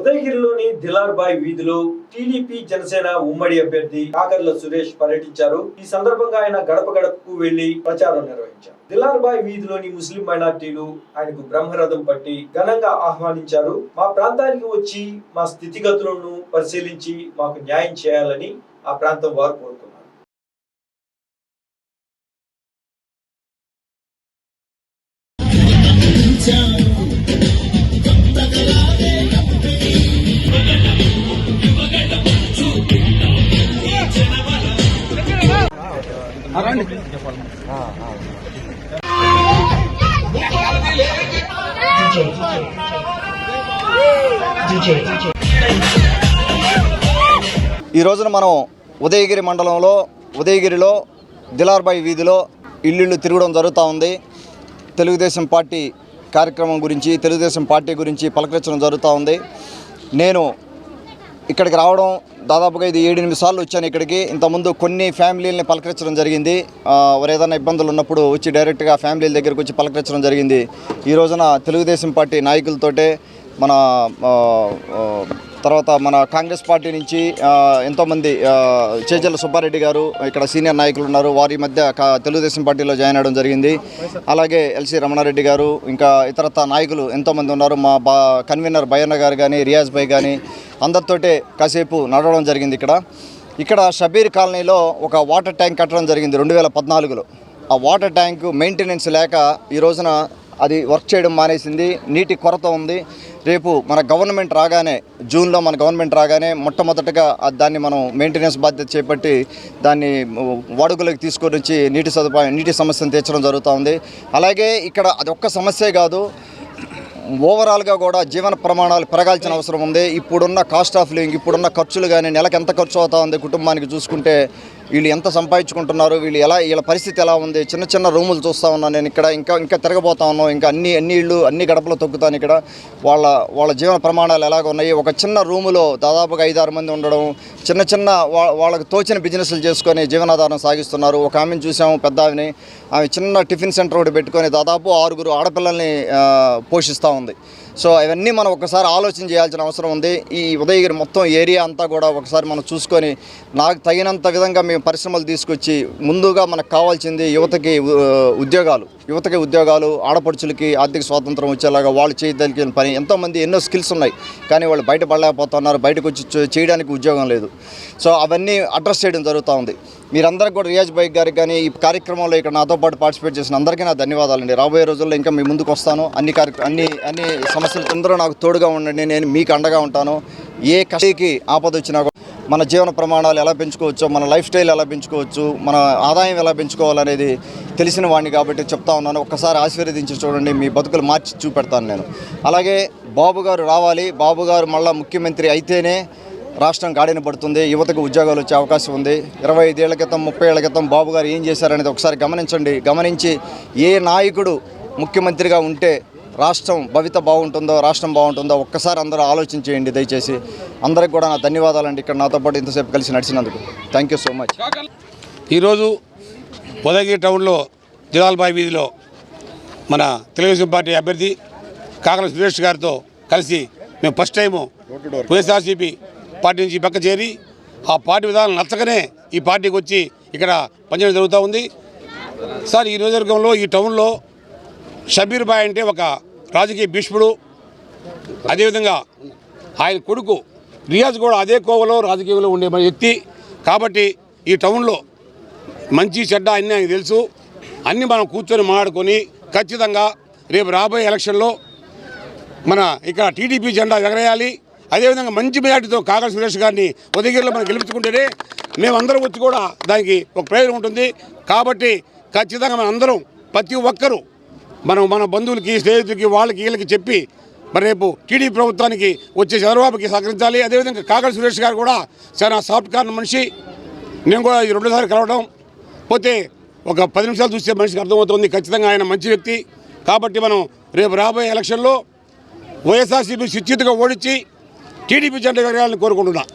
ఉదయగిరిలోని దిలార్బాయ్ వీధిలో టీడీపీ జనసేన ఉమ్మడి అభ్యర్థి కాకర్ల సురేష్ పర్యటించారు. ఈ సందర్భంగా ఆయన గడప గడపకు వెళ్ళి ప్రచారం నిర్వహించారు. దిలార్బాయ్ వీధిలోని ముస్లిం మైనార్టీలు ఆయనకు బ్రహ్మరథం పట్టి ఘనంగా ఆహ్వానించారు. మా ప్రాంతానికి వచ్చి మా స్థితిగతులను పరిశీలించి మాకు న్యాయం చేయాలని ఆ ప్రాంతం వారు కోరుతున్నారు ఈ రోజున మనం ఉదయగిరి మండలంలో ఉదయగిరిలో దిలార్బాయి వీధిలో ఇల్లు తిరగడం జరుగుతూ ఉంది. తెలుగుదేశం పార్టీ కార్యక్రమం గురించి తెలుగుదేశం పార్టీ గురించి పలకరించడం జరుగుతూ ఉంది. నేను ఇక్కడికి రావడం దాదాపుగా ఇది ఏడెనిమిది సార్లు వచ్చాను ఇక్కడికి. ఇంతకుముందు కొన్ని ఫ్యామిలీలని పలకరించడం జరిగింది. వారు ఏదైనా ఇబ్బందులు ఉన్నప్పుడు వచ్చి డైరెక్ట్గా ఫ్యామిలీల దగ్గరికి వచ్చి పలకరించడం జరిగింది. ఈ రోజున తెలుగుదేశం పార్టీ నాయకులతోటే మన తర్వాత మన కాంగ్రెస్ పార్టీ నుంచి ఎంతోమంది ఆ, చేజల్ల సుబ్బారెడ్డి గారు ఇక్కడ సీనియర్ నాయకులు ఉన్నారు. వారి మధ్య తెలుగుదేశం పార్టీలో జాయిన్ అవ్వడం జరిగింది. అలాగే ఎల్సి రమణారెడ్డి గారు ఇంకా ఇతరత నాయకులు ఎంతోమంది ఉన్నారు. మా బా కన్వీనర్ భయన్న గారు కానీ రియాజ్ భాయ్ కానీ అందరితోటే కాసేపు నడవడం జరిగింది ఇక్కడ. ఇక్కడ షబీర్ కాలనీలో ఒక వాటర్ ట్యాంక్ కట్టడం జరిగింది రెండు వేల పద్నాలుగులో. ఆ వాటర్ ట్యాంక్ మెయింటెనెన్స్ లేక ఈ రోజున అది వర్క్ చేయడం మానేసింది. నీటి కొరత ఉంది. రేపు మన గవర్నమెంట్ రాగానే జూన్లో మన గవర్నమెంట్ రాగానే మొట్టమొదటగా దాన్ని మనం మెయింటెనెన్స్ బాధ్యత చేపట్టి దాన్ని వాడుకలోకి తీసుకొని వచ్చి నీటి సదుపాయం నీటి సమస్యను తీర్చడం జరుగుతూ ఉంది. అలాగే ఇక్కడ అది ఒక్క సమస్యే కాదు ఓవరాల్గా కూడా జీవన ప్రమాణాలు పెరగాల్సిన అవసరం ఉంది. ఇప్పుడున్న కాస్ట్ ఆఫ్ లివింగ్ ఇప్పుడున్న ఖర్చులు కానీ నెలకు ఎంత ఖర్చు అవుతా ఉంది కుటుంబానికి చూసుకుంటే వీళ్ళు ఎంత సంపాదించుకుంటున్నారు వీళ్ళు ఎలా వీళ్ళ పరిస్థితి ఎలా ఉంది చిన్న చిన్న రూములు చూస్తూ ఉన్నాను నేను ఇక్కడ ఇంకా ఇంకా తిరగబోతా ఉన్నాను ఇంకా అన్ని అన్ని ఇళ్ళు అన్ని గడపలు తొక్కుతాను ఇక్కడ. వాళ్ళ వాళ్ళ జీవన ప్రమాణాలు ఎలాగ ఉన్నాయి? ఒక చిన్న రూములో దాదాపుగా ఐదారు మంది ఉండడం చిన్న చిన్న వా- వాళ్ళకి తోచిన బిజినెస్లు చేసుకొని జీవనాధారం సాగిస్తున్నారు. ఒక ఆమెను చూసాము పెద్ద ఆమెని. ఆమె చిన్న టిఫిన్ సెంటర్ ఒకటి పెట్టుకొని దాదాపు ఆరుగురు ఆడపిల్లల్ని పోషిస్తూ ఉంది. సో అవన్నీ మనం ఒకసారి ఆలోచన చేయాల్సిన అవసరం ఉంది. ఈ ఉదయగిరి మొత్తం ఏరియా అంతా కూడా ఒకసారి మనం చూసుకొని నాకు తగినంత విధంగా మేము పరిశ్రమలు తీసుకొచ్చి ముందుగా మనకు కావాల్సింది యువతకి ఉద్యోగాలు. యువతకి ఉద్యోగాలు ఆడపడుచులకి ఆర్థిక స్వాతంత్రం వచ్చేలాగా వాళ్ళు చేయదలిగిన పని. ఎంతోమంది ఎన్నో స్కిల్స్ ఉన్నాయి. కానీ వాళ్ళు బయట పడలేకపోతున్నారు బయటకు వచ్చి చేయడానికి ఉద్యోగం లేదు. సో అవన్నీ అడ్రస్ చేయడం జరుగుతూ ఉంది. మీరందరికీ కూడా రియాజ్ బైక్ గారికి కానీ ఈ కార్యక్రమంలో ఇక్కడ నాతో పాటు పార్టిసిపేట్ చేసిన అందరికీ నా ధన్యవాదాలండి. రాబోయే రోజుల్లో ఇంకా మీ ముందుకు వస్తాను. అన్ని కార్య అన్ని అన్ని సమస్యలు తొందరగా నాకు తోడుగా ఉండండి. నేను మీకు అండగా ఉంటాను. ఏ కష్టకి ఆపద వచ్చినా కూడా మన జీవన ప్రమాణాలు ఎలా పెంచుకోవచ్చో మన లైఫ్ స్టైల్ ఎలా పెంచుకోవచ్చు మన ఆదాయం ఎలా పెంచుకోవాలనేది తెలిసిన వాడిని కాబట్టి చెప్తా ఉన్నాను. ఒక్కసారి ఆశీర్వదించి చూడండి మీ బతుకులు మార్చి చూపెడతాను నేను. అలాగే బాబు గారు రావాలి. బాబు గారు మళ్ళీ ముఖ్యమంత్రి అయితేనే రాష్ట్రం గాడిన పడుతుంది. యువతకు ఉద్యోగాలు వచ్చే అవకాశం ఉంది. ఇరవై ఐదేళ్ళ క్రితం ముప్పై ఏళ్ళ క్రితం బాబు గారు ఏం చేశారనేది ఒకసారి గమనించండి. గమనించి ఏ నాయకుడు ముఖ్యమంత్రిగా ఉంటే రాష్ట్రం భవిత బాగుంటుందో రాష్ట్రం బాగుంటుందో ఒక్కసారి అందరూ ఆలోచన చేయండి దయచేసి. అందరికి కూడా నా ధన్యవాదాలండి ఇక్కడ నాతో పాటు ఇంతసేపు కలిసి నడిచినందుకు. థ్యాంక్ యూ సో మచ్ ఈరోజు ఉదయగిరి టౌన్లో జిలాల్బాయి వీధిలో మన తెలుగుదేశం పార్టీ అభ్యర్థి కాకల సురేష్ గారితో కలిసి మేము ఫస్ట్ టైము వైఎస్ఆర్సీపీ పార్టీ నుంచి పక్క చేరి ఆ పార్టీ విధానం నచ్చకనే ఈ పార్టీకి వచ్చి ఇక్కడ పనిచేయడం జరుగుతూ ఉంది. సార్ ఈ నియోజకవర్గంలో ఈ టౌన్లో షబీర్ బాయ్ అంటే ఒక రాజకీయ భీష్ముడు అదేవిధంగా ఆయన కొడుకు రియాజ్ కూడా అదే కోవలో రాజకీయంలో ఉండే వ్యక్తి. కాబట్టి ఈ టౌన్లో మంచి చెడ్డ అన్నీ ఆయనకు తెలుసు. అన్నీ మనం కూర్చొని మాట్లాడుకొని ఖచ్చితంగా రేపు రాబోయే ఎలక్షన్లో మన ఇక్కడ టీడీపీ జెండా ఎగరేయాలి. అదేవిధంగా మంచి మెజార్టీతో కాకర సురేష్ గారిని ఉదయగిరిలో మనం గెలుపుకుంటేనే మేమందరం వచ్చి కూడా దానికి ఒక ప్రయోజనం ఉంటుంది. కాబట్టి ఖచ్చితంగా మనందరం ప్రతి ఒక్కరూ మనం మన బంధువులకి స్నేహితులకి వాళ్ళకి వీళ్ళకి చెప్పి మరి రేపు టీడీపీ ప్రభుత్వానికి వచ్చే చంద్రబాబుకి సహకరించాలి. అదేవిధంగా కాకర సురేష్ గారు కూడా చాలా సాఫ్ట్ కార్న్ మనిషి. నేను కూడా ఈ రెండోసారి కలవడం పోతే ఒక పది నిమిషాలు చూస్తే మనిషికి అర్థమవుతుంది. ఖచ్చితంగా ఆయన మంచి వ్యక్తి. కాబట్టి మనం రేపు రాబోయే ఎలక్షన్లో వైఎస్ఆర్సీపీ సుచితగా ఓడించి టీడీపీ జెండా ఎగరేయాలని కోరుకుంటున్నాను